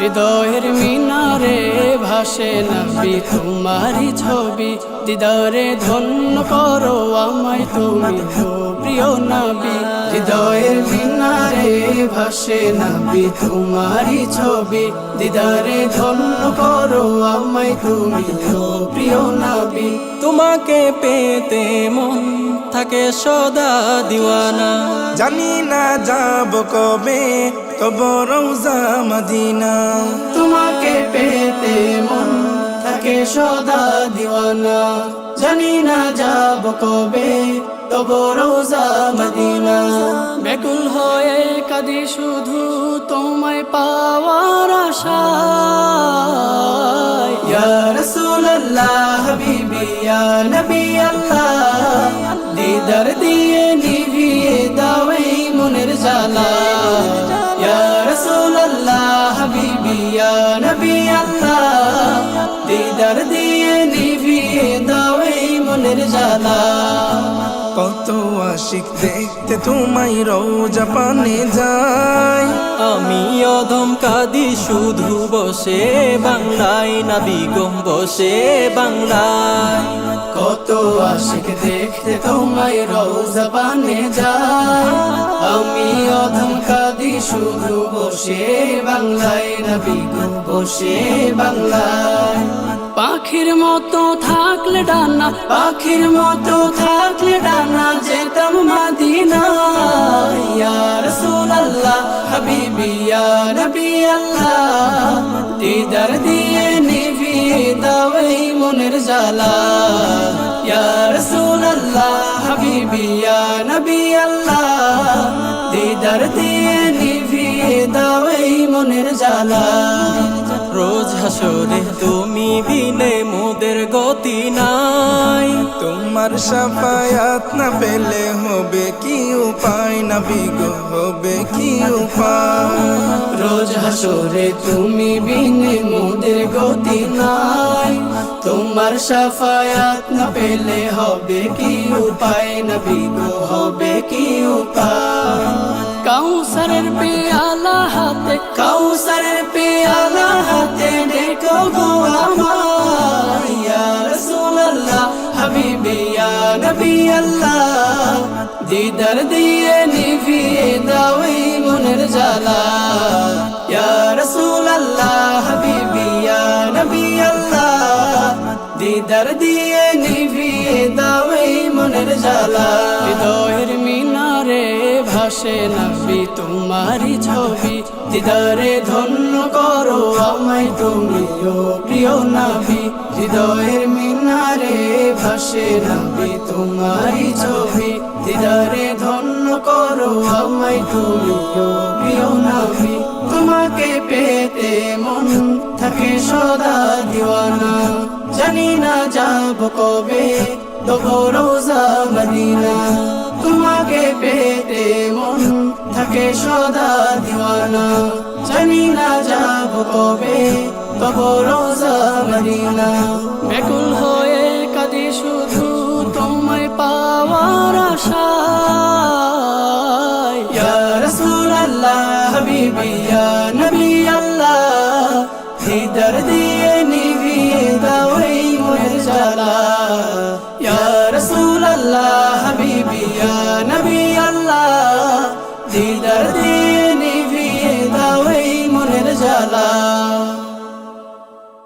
হৃদয়ের মিনারে ভাসে নাবি তোমারি ছবি। দিদারে ধন্য করো আমায় তুমি প্রিয় নাবি। হৃদয়ের মিনারে ভাসে নাবি তোমারি ছবি। দিদারে ধন্য করো আমায় তুমি প্রিয় না তোমাকে পেতে মন থাকে সদা দিওয়ানা। জানি না যাব কবে তব রৌজা মদিনা। তোমাকে পেতে মন থাকে সদা দিওয়ানা। জানি না যাব কবে তব রোজা মদিনা। বেকুল হয়ে কাঁদি শুধু তোমায় পাওয়ার আশায়। ইয়া রাসূলুল্লাহ। ইয়া নবী আল্লাহ, দিদার দিয়ে নিভিয়ে দাও এই মনের জ্বালা। ইয়া রাসূলুল্লাহ, হাবিবি, ইয়া নবী আল্লাহ, দিদার দিয়ে নিভিয়ে দাও এই মনের কত আশিক দেখতে তোমায় রৌজা পানে যায়। আমি অধম কাদি শুধু বসে বাংলায় নাবি গম বসে বাংলায়। কত আশিক দেখতে তোমায় রোজা বানে যায়। আমি অধম কাদি শুধু বসে বাংলায় নবী গো বসে বাংলায়। পাখির মতো থাকলে ডানা, পাখির মতো থাকলে ডানা, যেতাম মাদিনা ইয়া রাসূলুল্লাহ, হাবিবি, ইয়া নবী আল্লাহ দিদার দিয়ে নিভিয়ে দাও এই মনের জ্বালা। ইয়া রাসূলুল্লাহ, হাবিবি, ইয়া নবী আল্লাহ দিদার দিয়ে নিভিয়ে দাও এই মনের জ্বালা। রোজ হাসরে তুমি নাই। তোমার সাফায়াত না পেলে হবে কি উপায়? না বিগো হবে কি উপায়? রোজ হাসরে তুমি বিনে মোদের গতি নাই। তোমার সাফায়াত না পেলে হবে কি উপায়? নবী গো, হবে কি উপায়? কাউসারের পেয়ালা হাতে, কাউসারের পেয়ালা হাতে দেখো গো আমার ইয়া রাসূলুল্লাহ হাবিবি ইয়া নবী আল্লাহ দিদার দিয়ে নিভিয়ে দাও এই মনের জ্বালা ইয়া রাসূলুল্লাহ হাবিবি ইয়া নবী আল্লাহ দিদার দিয়ে নিভিয়ে ভাসে নবী তোমারই ছবি। দিদারে ধন্য করো আমায় তুমি ও প্রিয় নবী। হৃদয়ের মিনারে ভাসে নবী তোমারই ছবি। দিদারে ধন্য করো আমায় তুমি ও প্রিয় নবী। তোমাকে পেতে মন থাকে সদা দিওয়ানা। জানি না যাব কবে, তবু রোজা তোমাকে পেতে মন থাকে সদা দিওয়ানা। জানি না যাব কবে, তবু রোজা মদিনা। বেকুল হয়ে কাঁদি শুধু তোমায় পাওয়ার আশা। হাবিবি, ইয়া নবী আল্লাহ দিয়ে আমি আল্লাহ